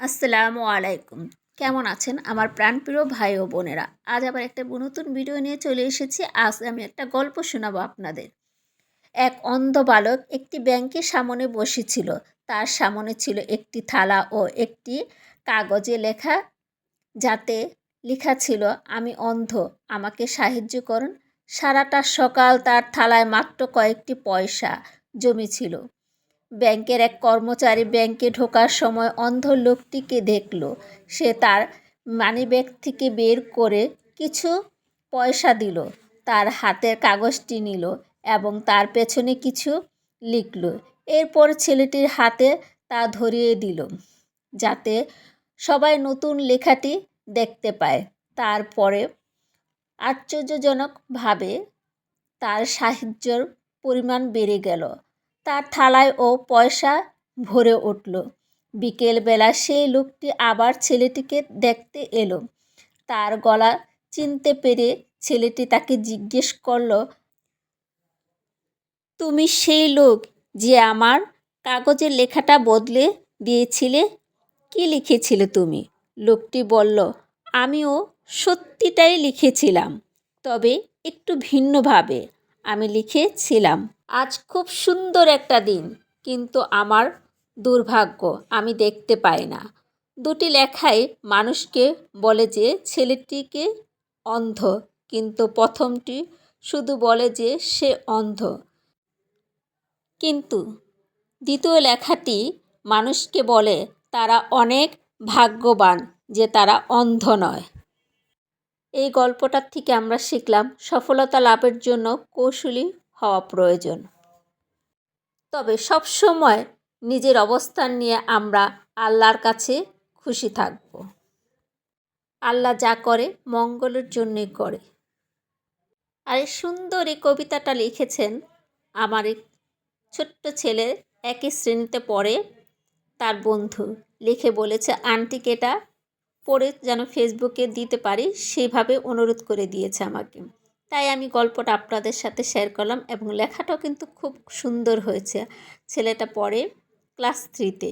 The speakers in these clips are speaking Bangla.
আসসালামু আলাইকুম। কেমন আছেন আমার প্রাণপ্রিয় ভাই ও বোনেরা? আজ আবার একটা নতুন ভিডিও নিয়ে চলে এসেছি। আজ আমি একটা গল্প শোনাবো আপনাদের। এক অন্ধ বালক একটি ব্যাংকের সামনে বসেছিল। তার সামনে ছিল একটি থালা ও একটি কাগজে লেখা, যাতে লেখা ছিল, আমি অন্ধ, আমাকে সাহায্য করুন। সারাটা সকাল তার থালায় মাত্র কয়েকটি পয়সা জমেছিল। ব্যাংকের এক কর্মচারী ব্যাংকে ঢোকার সময় অন্ধ লোকটিকে দেখল। সে তার মানিব্যাগ থেকে বের করে কিছু পয়সা দিল, তার হাতের কাগজটি নিল এবং তার পেছনে কিছু লিখল। এরপর ছেলেটির হাতে তা ধরিয়ে দিল, যাতে সবাই নতুন লেখাটি দেখতে পায়। তারপরে আশ্চর্যজনকভাবে তার সাহায্যর পরিমাণ বেড়ে গেল। তার থালায় ও পয়সা ভরে উঠল। বিকেলবেলা সেই লোকটি আবার ছেলেটিকে দেখতে এলো। তার গলা চিনতে পেরে ছেলেটি তাকে জিজ্ঞেস করল, তুমি সেই লোক যে আমার কাগজের লেখাটা বদলে দিয়েছিলে? কি লিখেছিলে তুমি? লোকটি বলল, আমিও সত্যিটাই লিখেছিলাম, তবে একটু ভিন্নভাবে। আমি লিখেছিলাম। আজ খুব সুন্দর একটা দিন, কিন্তু আমার দুর্ভাগ্য, আমি দেখতে পাই না। দুটি লেখাই মানুষকে বলে যে ছেলেটিকে অন্ধ, কিন্তু প্রথমটি শুধু বলে যে সে অন্ধ। কিন্তু দ্বিতীয় লেখাটি মানুষকে বলে তারা অনেক ভাগ্যবান যে তারা অন্ধ নয়। এই গল্পটার থেকে আমরা শিখলাম সফলতা লাভের জন্য কৌশলী হওয়া প্রয়োজন। তবে সব সময় নিজের অবস্থান নিয়ে আমরা আল্লাহর কাছে খুশি থাকব। আল্লাহ যা করে মঙ্গলের জন্যই করে। আর এই সুন্দর এই কবিতাটা লিখেছেন আমার এক ছোট্ট ছেলে একই শ্রেণীতে পড়ে, তার বন্ধু। লিখে বলেছে আন্টিকে এটা পড়ে যেন ফেসবুকে দিতে পারি, সেভাবে অনুরোধ করে দিয়েছে আমাকে। তাই আমি গল্পটা আপনাদের সাথে শেয়ার করলাম এবং লেখাটাও কিন্তু খুব সুন্দর হয়েছে। ছেলেটা পড়ে ক্লাস থ্রিতে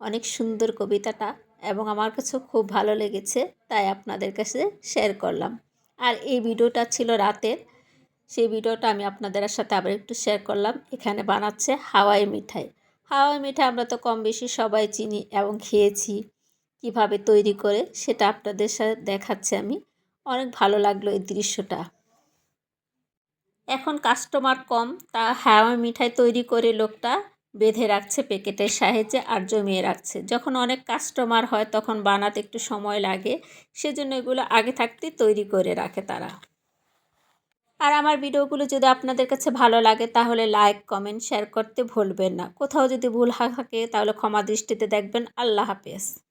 অনেক সুন্দর কবিতাটা এবং আমার কাছেও খুব ভালো লেগেছে, তাই আপনাদের কাছে শেয়ার করলাম। আর এই ভিডিওটা ছিল রাতের। সেই ভিডিওটা আমি আপনাদের সাথে আবার একটু শেয়ার করলাম। এখানে বানাচ্ছে হাওয়াই মিঠাই। হাওয়াই মিঠাই আমরা তো কম বেশি সবাই চিনি এবং খেয়েছি। কীভাবে তৈরি করে সেটা আপনাদের সাথে দেখাচ্ছে আমি। অনেক ভালো লাগল এই দৃশ্যটা। এখন কাস্টমার কম, তা হাওয়াই মিঠাই তৈরি করে লোকটা বেঁধে রাখছে প্যাকেটের সাহায্যে আর জমিয়ে রাখছে। যখন অনেক কাস্টমার হয় তখন বানাতে একটু সময় লাগে, সেজন্য এগুলো আগে থাকতেই তৈরি করে রাখে তারা। আর আমার ভিডিওগুলো যদি আপনাদের কাছে ভালো লাগে তাহলে লাইক কমেন্ট শেয়ার করতে ভুলবেন না। কোথাও যদি ভুল থাকে তাহলে ক্ষমা দৃষ্টিতে দেখবেন। আল্লাহ হাফেজ।